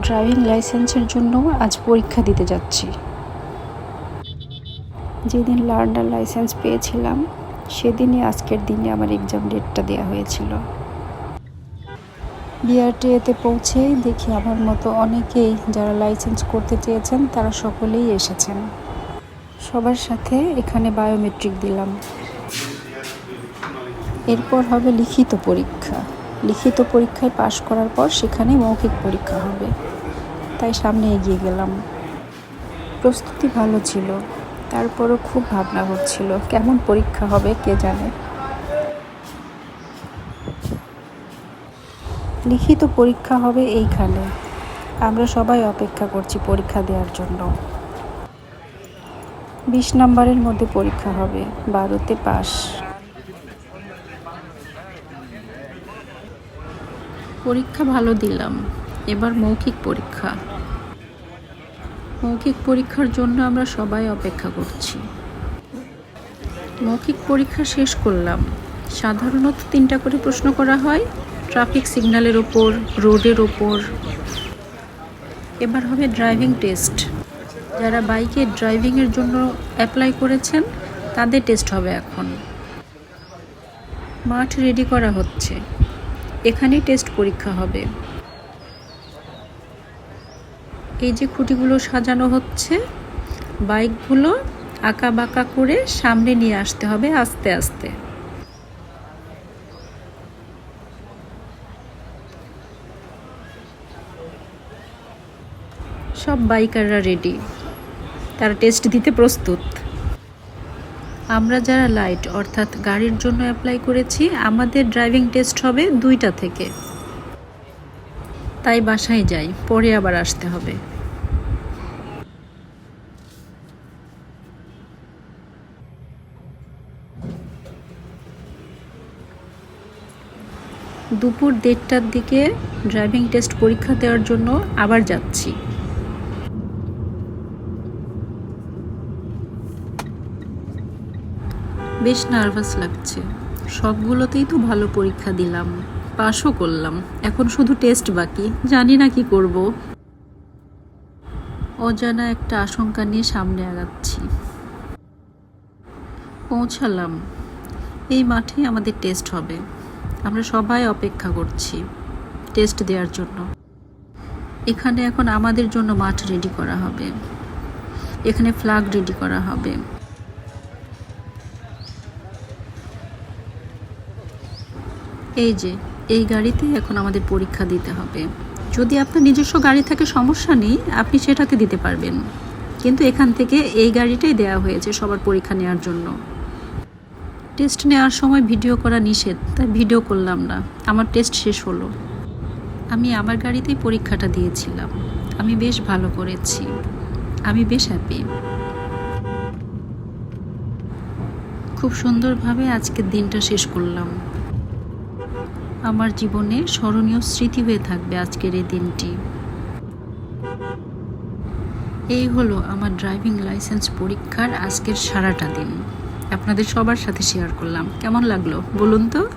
Driving লাইসেন্সের জন্য আজ পরীক্ষা দিতে যাচ্ছি। যেদিন লার্নার লাইসেন্স পেয়েছিলাম, সেদিনই আজকের দিনে আমার এক্সাম ডেটটা দেওয়া হয়েছিল। বিআরটিএতে পৌঁছেই দেখি আমার মতো অনেকেই যারা লাইসেন্স করতে চেয়েছেন, তারা সকলেই এসেছেন। সবার সাথে এখানে বায়োমেট্রিক দিলাম। এরপর হবে লিখিত পরীক্ষা। লিখিত পরীক্ষায় পাশ করার পর সেখানে মৌখিক পরীক্ষা হবে। তাই সামনে এগিয়ে গেলাম। প্রস্তুতি ভালো ছিল, তারপরও খুব ভাবনা হচ্ছিল কেমন পরীক্ষা হবে কে জানে। লিখিত পরীক্ষা হবে এইখানে। আমরা সবাই অপেক্ষা করছি পরীক্ষা দেওয়ার জন্য। বিশ নম্বরের মধ্যে পরীক্ষা হবে, বারোতে পাস পরীক্ষা ভালো দিলাম। এবার মৌখিক পরীক্ষা। মৌখিক পরীক্ষার জন্য আমরা সবাই অপেক্ষা করছি। মৌখিক পরীক্ষা শেষ করলাম। সাধারণত তিনটা করে প্রশ্ন করা হয়। ট্রাফিক সিগন্যালের ওপর, রোডের ওপর। এবার হবে ড্রাইভিং টেস্ট। যারা বাইকে ড্রাইভিংয়ের জন্য অ্যাপ্লাই করেছেন, তাদের টেস্ট হবে এখন। মাঠ রেডি করা হচ্ছে। এখানেই টেস্ট পরীক্ষা হবে। এই যে খুঁটিগুলো সাজানো হচ্ছে, বাইকগুলো আঁকা বাঁকা করে সামনে নিয়ে আসতে হবে আস্তে আস্তে। সব বাইকাররা রেডি তারা টেস্ট দিতে প্রস্তুত। আমরা যারা লাইট অর্থাৎ গাড়ির জন্য অ্যাপ্লাই করেছি, আমাদের ড্রাইভিং টেস্ট হবে দুইটা থেকে। তাই বাসায় যাই, পরে আবার আসতে হবে। দুপুর দেড়টার দিকে ড্রাইভিং টেস্ট পরীক্ষা দেওয়ার জন্য আবার যাচ্ছি। বেশ নার্ভাস লাগছে। সবগুলোতেই তো ভালো পরীক্ষা দিলাম, পাশও করলাম। এখন শুধু টেস্ট বাকি, জানি না কি করব। অজানা একটা আশঙ্কা নিয়ে সামনে আগাচ্ছি। পৌঁছালাম। এই মাঠেই আমাদের টেস্ট হবে। আমরা সবাই অপেক্ষা করছি টেস্ট দেওয়ার জন্য। এখানে এখন আমাদের জন্য মাঠ রেডি করা হবে। এখানে ফ্ল্যাগ রেডি করা হবে। এই যে, এই গাড়িতে এখন আমাদের পরীক্ষা দিতে হবে। যদি আপনার নিজস্ব গাড়ি থাকে, সমস্যা নেই, আপনি সেটাতে দিতে পারবেন। কিন্তু এখান থেকে এই গাড়িটাই দেওয়া হয়েছে সবার পরীক্ষা নেওয়ার জন্য। টেস্ট নেওয়ার সময় ভিডিও করা নিষেধ, তাই ভিডিও করলাম না। আমার টেস্ট শেষ হলো। আমি আমার গাড়িতেই পরীক্ষাটা দিয়েছিলাম। আমি বেশ ভালো করেছি। আমি বেশ হ্যাপি খুব সুন্দরভাবে আজকের দিনটা শেষ করলাম। আমার জীবনে স্মরণীয় স্মৃতি হয়ে থাকবে আজকের এই দিনটি। এই হলো আমার ড্রাইভিং লাইসেন্স পরীক্ষার আজকের সারাটা দিন। আপনাদের সবার সাথে শেয়ার করলাম। কেমন লাগল? বলুন তো।